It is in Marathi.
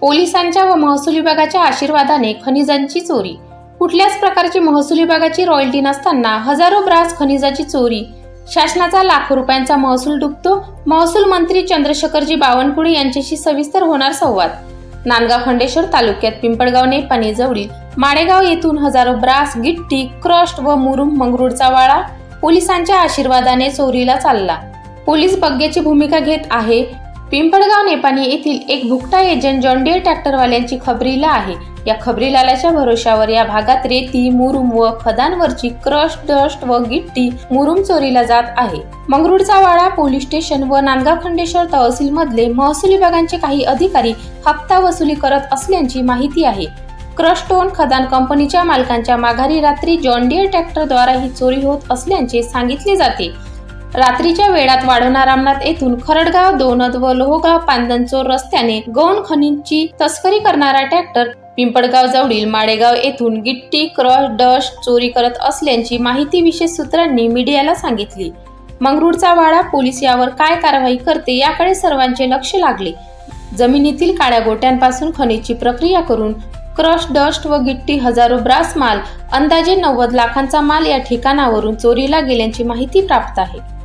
पोलिसांच्या व महसूल विभागाच्या आशीर्वादाने खनिजांची चोरी. कुठल्याच प्रकारची महसूल विभागाची रॉयल्टी नसताना हजारो ब्रास खनिजाची चोरी. शासनाचा लाखो रुपयांचा महसूल डुबतो. महसूल मंत्री चंद्रशेखरजी बावनकुळे यांच्याशी सविस्तर होणार संवाद. नांदगाव खंडेश्वर तालुक्यात पिंपळगाव नेपाने जवळील माडेगाव येथून हजारो ब्रास गिट्टी क्रस्ट व मुरुम मंगरूडचा वाळा पोलिसांच्या आशीर्वादाने चोरीला चालला. पोलीस बग्ग्याची भूमिका घेत आहे. पिंपळगाव नेपाणी येथील एक भुकटा एजंट जॉन्डियर ट्रॅक्टरवाल्यांची खबरीला आहे. या खबरीलालाच्या भरोशावर या भागात रेती मुरुम व खदांवरची क्रश डस्ट व गिट्टी मुरुम चोरीला जात आहे. मंगरुडचा वाडा पोलीस स्टेशन व नांदगाव खंडेश्वर तहसील मधले महसूल विभागांचे काही अधिकारी हप्ता वसुली करत असल्याची माहिती आहे. क्रस्टोन खदान कंपनीच्या मालकांच्या माघारी रात्री जॉन्डियर ट्रॅक्टरद्वारा ही चोरी होत असल्याचे सांगितले जाते. रात्रीच्या वेळात वाढवणा रामनाथ येथून खरडगाव दोनद व लोहगाव पांदनचोर रस्त्याने गौण खनिजची तस्करी करणारा ट्रॅक्टर पिंपळगाव जवळील माळेगाव येथून गिट्टी क्रॉस डस्ट चोरी करत असल्याची माहिती विशेष सूत्रांनी मीडियाला सांगितली. मंगरूळचा वाडा पोलीस यावर काय कारवाई करते याकडे सर्वांचे लक्ष लागले. जमिनीतील काळ्या गोट्यांपासून खनिजची प्रक्रिया करून क्रश डस्ट व गिट्टी हजारो ब्रास माल अंदाजे नव्वद लाखांचा माल या ठिकाणावरून चोरीला गेल्याची माहिती प्राप्त आहे.